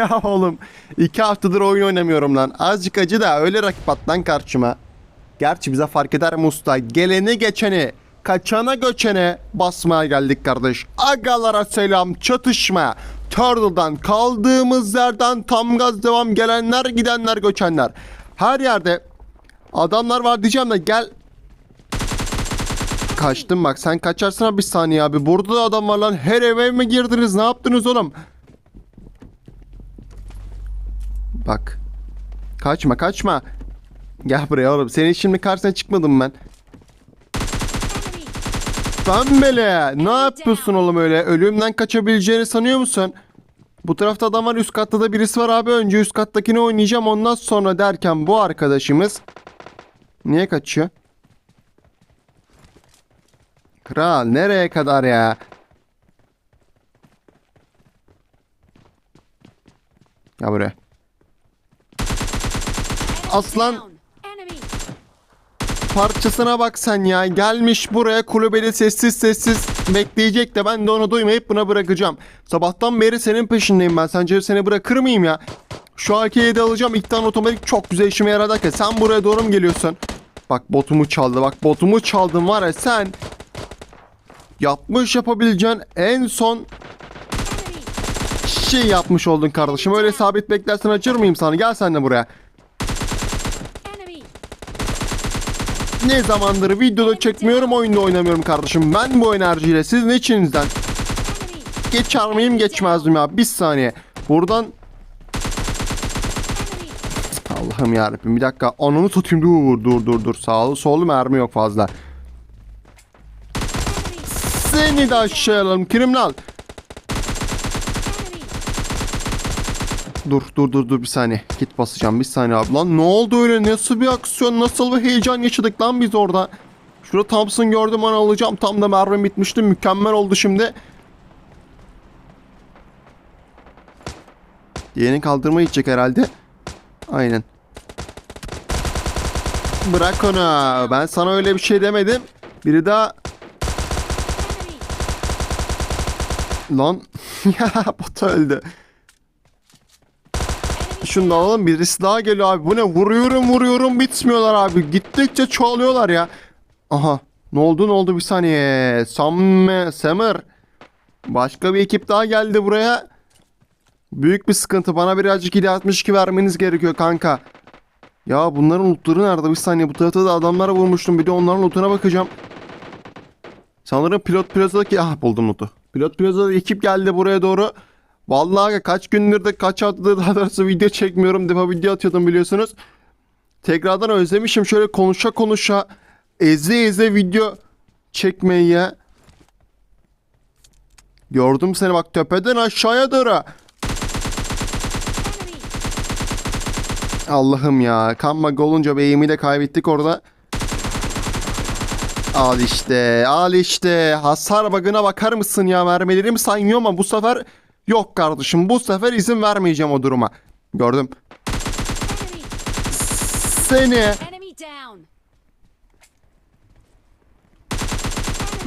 ya oğlum. iki haftadır oyun oynamıyorum lan. Azıcık acı da öyle rakip at lan karşıma. Gerçi bize fark eder mi usta? Geleni geçeni, kaçana göçene basmaya geldik kardeş. Agalara selam, çatışma. Turtle'dan kaldığımız yerden tam gaz devam gelenler gidenler göçenler. Her yerde adamlar var diyeceğim de gel Kaçtım bak sen kaçarsana bir saniye abi. Burada da adam var lan. Her eve mi girdiniz? Ne yaptınız oğlum? Bak. Kaçma kaçma. Gel buraya oğlum. Senin şimdi karşısına çıkmadım ben. Pembele. Ne yapıyorsun oğlum öyle? Ölümden kaçabileceğini sanıyor musun? Bu tarafta adam var üst katta da birisi var abi. Önce üst kattakini oynayacağım ondan sonra derken bu arkadaşımız niye kaçıyor? Kral nereye kadar ya? Ya buraya. Aslan parçasına bak sen ya. Gelmiş buraya kulübede sessiz sessiz bekleyecek de ben de onu duymayıp buna bırakacağım. Sabahtan beri senin peşindeyim ben. Sence seni bırakır mıyım ya? Şu AK'yi de alacağım. İlk tane otomatik çok güzel işime yaradı ki. Sen buraya doğru mu geliyorsun? Bak botumu çaldı. Bak botumu çaldın var ya sen yapmış yapabileceğin en son şey yapmış oldun kardeşim. Öyle sabit beklersen açır mıyım sana? Gel sen de buraya. Ne zamandır videoda çekmiyorum, oyunda oynamıyorum kardeşim. Ben bu enerjiyle sizin içinizden geçer miyim geçmez ya? Bir saniye. Buradan Allah'ım yarabbim bir dakika. Ananı tutayım dur dur dur dur. Sağlı sollu mermi yok fazla. Seni de aşağı alalım kriminal. Dur dur dur dur bir saniye. Git basacağım bir saniye abi. Lan ne oldu öyle? Nasıl bir aksiyon? Nasıl bir heyecan yaşadık lan biz orada? Şurada Thompson gördüm onu alacağım. Tam da mermim bitmişti. Mükemmel oldu şimdi. Diğerini kaldırma gidecek herhalde. Aynen. Bırak onu. Ben sana öyle bir şey demedim. Biri daha Lan ya bot öldü. Şunu da alalım birisi daha geliyor abi. Bu ne vuruyorum vuruyorum bitmiyorlar abi. Gittikçe çoğalıyorlar ya. Aha ne oldu ne oldu bir saniye. Samme Sammer. Başka bir ekip daha geldi buraya. Büyük bir sıkıntı. Bana birazcık 762 vermeniz gerekiyor kanka. Ya bunların lootları nerede? Bir saniye bu tarafta da adamlara vurmuştum. Bir de onların lootuna bakacağım. Sanırım pilot plazadaki... Ah buldum loot'u. Pilot plazada ekip geldi buraya doğru. Vallahi kaç gündür de kaç haftadır daha doğrusu video çekmiyorum. Defa video atıyordum biliyorsunuz. Tekrardan özlemişim şöyle konuşa konuşa eze eze video çekmeyi ya. Gördüm seni bak tepeden aşağıya doğru. Allah'ım ya. Kanma olunca beyimi de kaybettik orada. Al işte, al işte. Hasar bug'ına bakar mısın ya? Mermilerim saymıyor ama bu sefer yok kardeşim. Bu sefer izin vermeyeceğim o duruma. Gördüm. Seni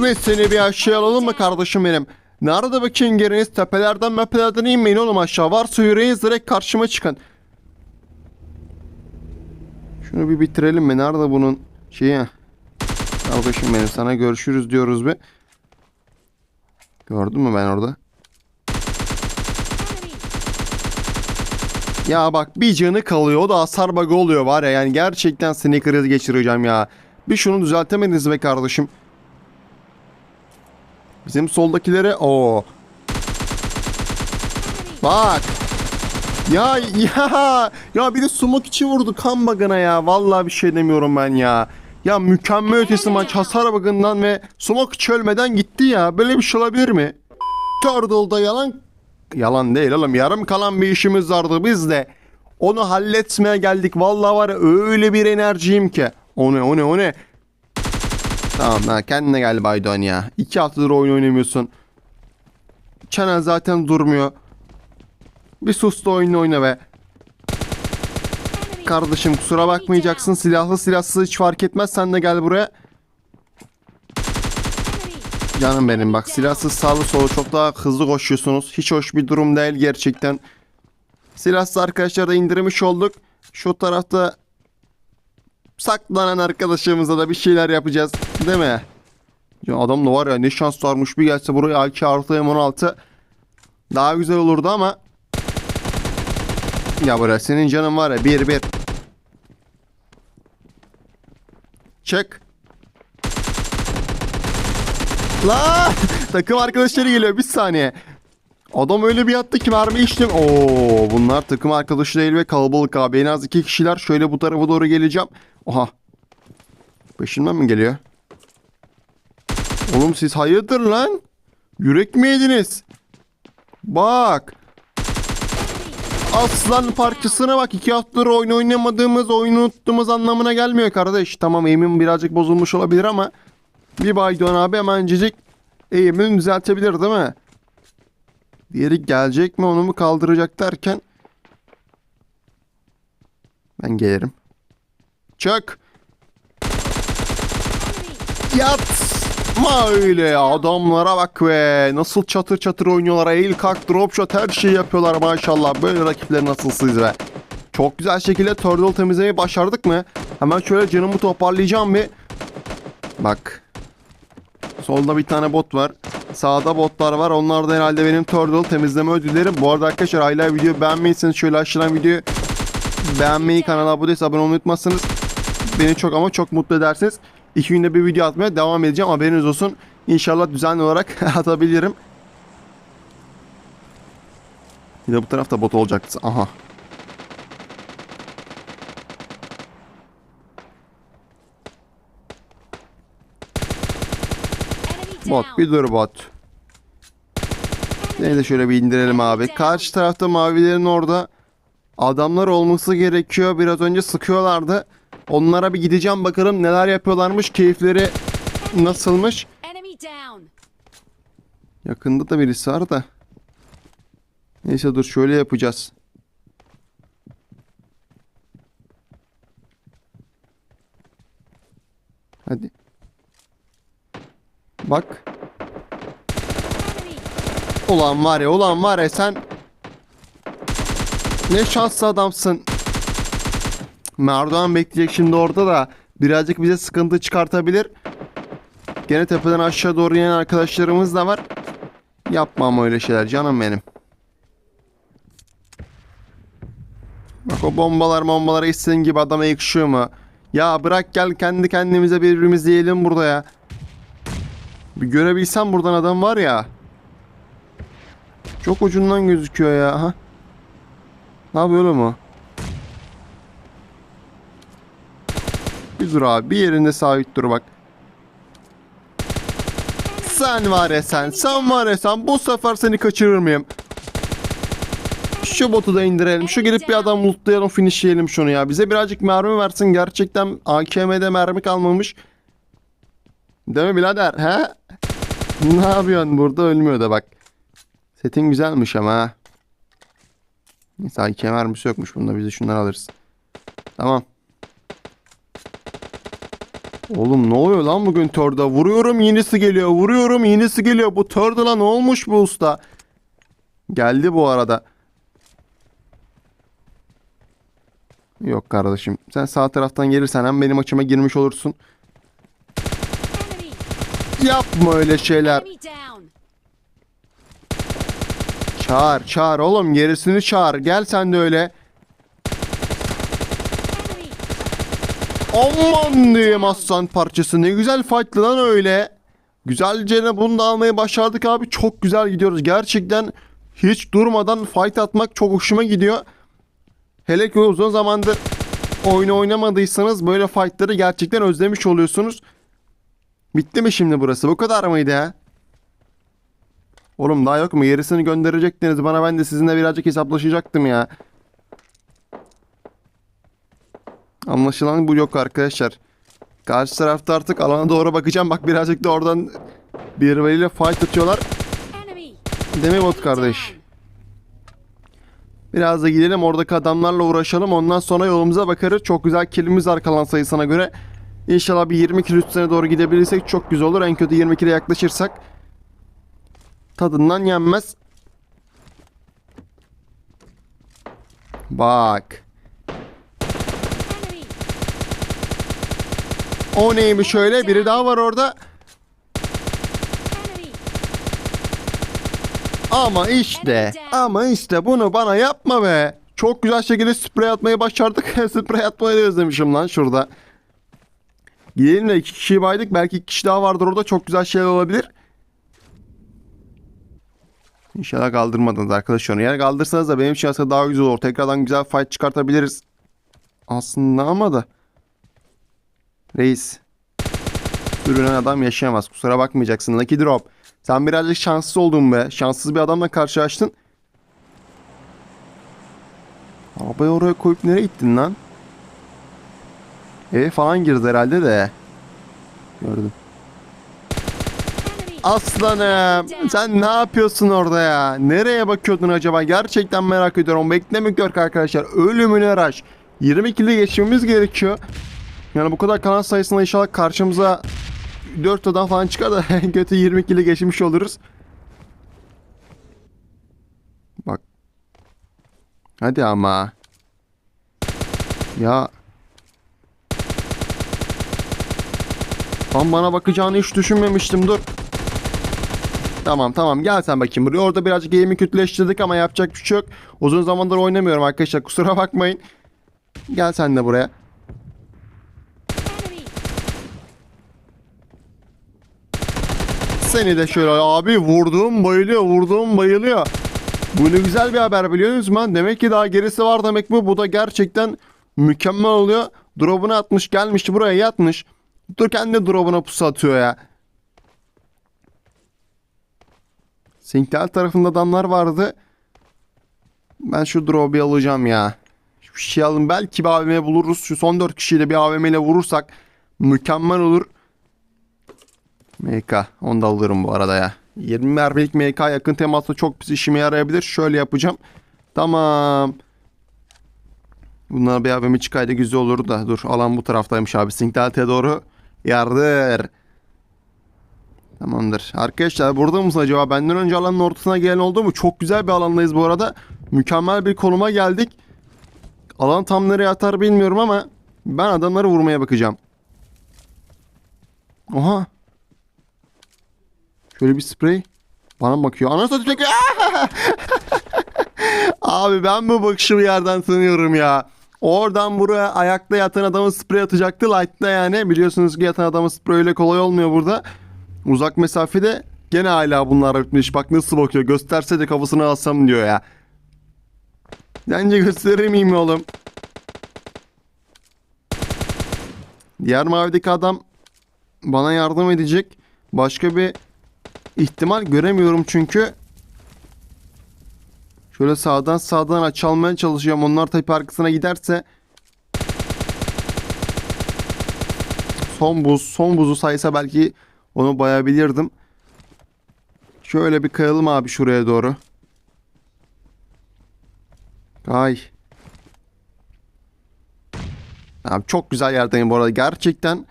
ve seni bir aşağı alalım mı kardeşim benim? Nerede bakayım geriniz? Tepelerden mepelerden inmeyin oğlum aşağı. Varsa yüreğiniz direkt karşıma çıkın. Şunu bir bitirelim mi? Nerede bunun şeyi? Kardeşim benim sana görüşürüz diyoruz bir. Gördün mü ben orada? Ya bak bir canı kalıyor o da hasar bug'ı oluyor var ya yani gerçekten sinir krizi geçireceğim ya. Bir şunu düzeltemediniz be kardeşim. Bizim soldakilere o. Bak. Ya ya ya bir de sumak içi vurdu kan bagına ya. Vallahi bir şey demiyorum ben ya. Ya mükemmel ötesi maç hasar bagından ve sumak içi ölmeden gitti ya. Böyle bir şey olabilir mi? Turtle'da yalan yalan değil oğlum. Yarım kalan bir işimiz vardı biz de. Onu halletmeye geldik. Vallahi var ya öyle bir enerjiyim ki. O ne o ne o ne. Tamam ha kendine gel Baydon ya. İki haftadır oyun oynamıyorsun. Çenen zaten durmuyor. Bir sus da oyunu oyna be. Kardeşim kusura bakmayacaksın. Silahlı silahsız hiç fark etmez. Sen de gel buraya. Canım benim bak silahsız sağlı solu çok daha hızlı koşuyorsunuz. Hiç hoş bir durum değil gerçekten. Silahsız arkadaşlar da indirmiş olduk. Şu tarafta saklanan arkadaşımıza da bir şeyler yapacağız. Değil mi? Ya adam da var ya ne şans varmış bir gelse buraya AK artı M16 daha güzel olurdu ama ya buraya senin canın var ya bir bir Çık La takım arkadaşları geliyor bir saniye Adam öyle bir yattı ki mermi içtim. Oo bunlar takım arkadaşı değil ve kalabalık abi. En az iki kişiler. Şöyle bu tarafa doğru geleceğim. Oha. Peşimden mi geliyor? Oğlum siz hayırdır lan? Yürek mi yediniz? Bak. Aslan parçasına bak. iki haftadır oyun oynamadığımız, oyunu unuttuğumuz anlamına gelmiyor kardeş. Tamam eğimim birazcık bozulmuş olabilir ama bir Baydon abi hemencecik eğimini düzeltebilir değil mi? Diğeri gelecek mi onu mu kaldıracak derken ben gelirim. Çök. Yatma öyle ya adamlara bak be. Nasıl çatır çatır oynuyorlar. Eğil kalk drop shot her şeyi yapıyorlar maşallah. Böyle rakipler nasılsınız be. Çok güzel şekilde turtle temizlemeyi başardık mı? Hemen şöyle canımı toparlayacağım bir. Bak. Solda bir tane bot var. Sağda botlar var. Onlar da herhalde benim turtle temizleme ödüllerim. Bu arada arkadaşlar hala video beğenmeyseniz şöyle aşağıdan videoyu beğenmeyi, kanala abone abone olmayı unutmazsanız beni çok ama çok mutlu edersiniz. İki günde bir video atmaya devam edeceğim. Haberiniz olsun. İnşallah düzenli olarak atabilirim. Bir de bu tarafta bot olacaktı. Aha. Bot bir dur bot. De şöyle bir indirelim abi. Karşı tarafta mavilerin orada adamlar olması gerekiyor. Biraz önce sıkıyorlardı. Onlara bir gideceğim bakalım neler yapıyorlarmış. Keyifleri nasılmış. Yakında da birisi var da. Neyse dur şöyle yapacağız. Hadi. Bak. Ulan var ya ulan var ya sen ne şanslı adamsın. Merdiven bekleyecek şimdi orada da birazcık bize sıkıntı çıkartabilir. Gene tepeden aşağı doğru inen arkadaşlarımız da var. Yapmam öyle şeyler canım benim. Bak o bombalar bombalara istediğin gibi adama yakışıyor mu? Ya bırak gel kendi kendimize birbirimizi yiyelim burada ya. Bir görebilsem buradan adam var ya. Çok ucundan gözüküyor ya. Ha? Ne yapıyor oğlum o? Bir dur abi. Bir yerinde sabit dur bak. Sen var ya sen. Sen var ya sen. Bu sefer seni kaçırır mıyım? Şu botu da indirelim. Şu gidip bir adam lootlayalım. Finishleyelim şunu ya. Bize birazcık mermi versin. Gerçekten AKM'de mermi kalmamış. Değil mi birader? He? Ne yapıyorsun burada ölmüyor da bak. Setin güzelmiş ama. Neyse ay kemermisi yokmuş bunda biz de şunları alırız. Tamam. Oğlum ne oluyor lan bugün Törda? Vuruyorum yenisi geliyor. Vuruyorum yenisi geliyor. Bu Törda lan olmuş bu usta? Geldi bu arada. Yok kardeşim. Sen sağ taraftan gelirsen hem benim açıma girmiş olursun. Yapma öyle şeyler. Çağır çağır oğlum gerisini çağır. Gel sen de öyle. Aman diyeyim aslan parçası. Ne güzel fight'lı lan öyle. Güzelce de bunu da almayı başardık abi. Çok güzel gidiyoruz. Gerçekten hiç durmadan fight atmak çok hoşuma gidiyor. Hele ki uzun zamandır oyunu oynamadıysanız böyle fight'ları gerçekten özlemiş oluyorsunuz. Bitti mi şimdi burası? Bu kadar mıydı ya? Oğlum daha yok mu? Gerisini gönderecektiniz bana. Ben de sizinle birazcık hesaplaşacaktım ya. Anlaşılan bu yok arkadaşlar. Karşı tarafta artık alana doğru bakacağım. Bak birazcık da oradan birbiriyle fight atıyorlar. Enemy. Değil mi bot kardeş? Biraz da gidelim oradaki adamlarla uğraşalım. Ondan sonra yolumuza bakarız. Çok güzel kilimiz var kalan sayısına göre. İnşallah bir 20 kilo üstüne doğru gidebilirsek çok güzel olur. En kötü 20 kilo yaklaşırsak tadından yenmez. Bak. O neymiş şöyle? Biri daha var orada. Ama işte. Ama işte bunu bana yapma be. Çok güzel şekilde sprey atmayı başardık. sprey atmayı da özlemişim lan şurada. Gidelim de iki kişiyi baydık. Belki iki kişi daha vardır orada. Çok güzel şeyler olabilir. İnşallah kaldırmadınız arkadaşlar. Yani kaldırsanız da benim için aslında daha güzel olur. Tekrardan güzel fight çıkartabiliriz. Aslında ama da. Reis. Sürünen adam yaşayamaz. Kusura bakmayacaksın. Lucky Drop. Sen birazcık şanssız oldun be. Şanssız bir adamla karşılaştın. Arabayı oraya koyup nereye gittin lan? Eve falan girdi herhalde de. Gördüm. Aslanım sen ne yapıyorsun orada ya? Nereye bakıyordun acaba? Gerçekten merak ediyorum. Beklemek yok arkadaşlar. Ölümüne raş. 22'li geçmemiz gerekiyor. Yani bu kadar kanal sayısında inşallah karşımıza 4 adam falan çıkar da kötü 22'li geçmiş oluruz. Bak. Hadi ama. Ya. Tam bana bakacağını hiç düşünmemiştim dur. Tamam tamam gel sen bakayım buraya. Orada birazcık game'i kötüleştirdik ama yapacak bir şey yok. Uzun zamandır oynamıyorum arkadaşlar kusura bakmayın. Gel sen de buraya. Seni de şöyle abi vurduğum bayılıyor vurduğum bayılıyor. Bu ne güzel bir haber biliyor musun lan? Demek ki daha gerisi var demek bu. Bu da gerçekten mükemmel oluyor. Drop'unu atmış gelmiş buraya yatmış. Dur kendi drop'una pusu atıyor ya. Sinktel tarafında adamlar vardı. Ben şu drop'u alacağım ya. Şu şey alın belki bir AVM buluruz. Şu son 4 kişiyle bir AVM ile vurursak mükemmel olur. MK. Onu da alırım bu arada ya. 20 mermilik MK yakın temasla çok pis işime yarayabilir. Şöyle yapacağım. Tamam. Bunlar bir abimi çıkaydı güzel olur da. Dur alan bu taraftaymış abi. Sinktel'e doğru yardır. Tamamdır. Arkadaşlar burada mısın acaba? Benden önce alanın ortasına gelen oldu mu? Çok güzel bir alandayız bu arada. Mükemmel bir konuma geldik. Alan tam nereye atar bilmiyorum ama ben adamları vurmaya bakacağım. Oha. Şöyle bir sprey. Bana bakıyor. Ana satacak. Abi ben bu bakışı bir yerden tanıyorum ya. Oradan buraya ayakta yatan adamı sprey atacaktı. Light'ta yani. Biliyorsunuz ki yatan adamı sprey öyle kolay olmuyor burada. Uzak mesafede gene hala bunlar bitmiş. Bak nasıl bakıyor. Gösterse de kafasını alsam diyor ya. Bence gösterir miyim oğlum? Diğer mavideki adam bana yardım edecek. Başka bir ihtimal göremiyorum çünkü. Şöyle sağdan sağdan açalmaya çalışıyorum. Onlar tabi arkasına giderse son buz, son buzu saysa belki onu bayabilirdim. Şöyle bir kayalım abi şuraya doğru. Ay. Abi çok güzel yerdeyim bu arada. Gerçekten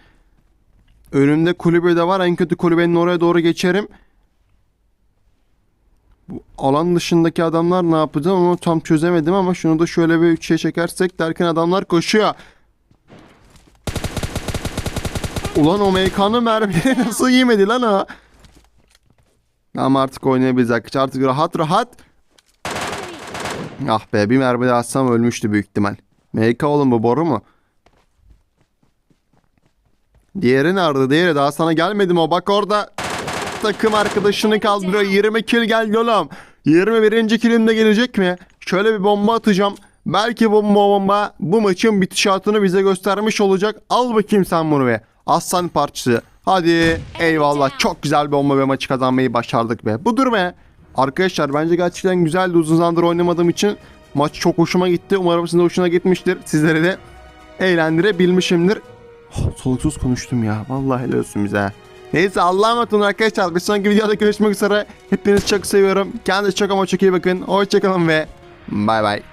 önümde kulübe de var. En kötü kulübenin oraya doğru geçerim. Bu alan dışındaki adamlar ne yapacağım onu tam çözemedim ama şunu da şöyle bir üçe çekersek derken adamlar koşuyor. Ulan o MK'nın mermileri nasıl yemedi lan ha? Ama artık arkadaşlar. Artık rahat rahat. Ah be bir mermi daha atsam ölmüştü büyük ihtimal. MK oğlum bu boru mu? Diğeri nerede? Diğeri daha sana gelmedi mi o? Bak orada takım arkadaşını kaldırıyor. 20 kill geldi oğlum. 21. killim de gelecek mi? Şöyle bir bomba atacağım. Belki bu bomba bu maçın bitişatını bize göstermiş olacak. Al bakayım sen bunu be. Aslan parçası. Hadi eyvallah. Çok güzel bir bomba ve maçı kazanmayı başardık be. Budur be. Arkadaşlar bence gerçekten güzeldi. Uzun zamandır oynamadığım için maç çok hoşuma gitti. Umarım sizin de hoşuna gitmiştir. Sizleri de eğlendirebilmişimdir. Oh, soluksuz konuştum ya. Vallahi helal olsun bize. Neyse Allah'a emanet olun arkadaşlar. Bir sonraki videoda görüşmek üzere. Hepinizi çok seviyorum. Kendinize çok ama çok iyi bakın. Hoşçakalın ve bay bay.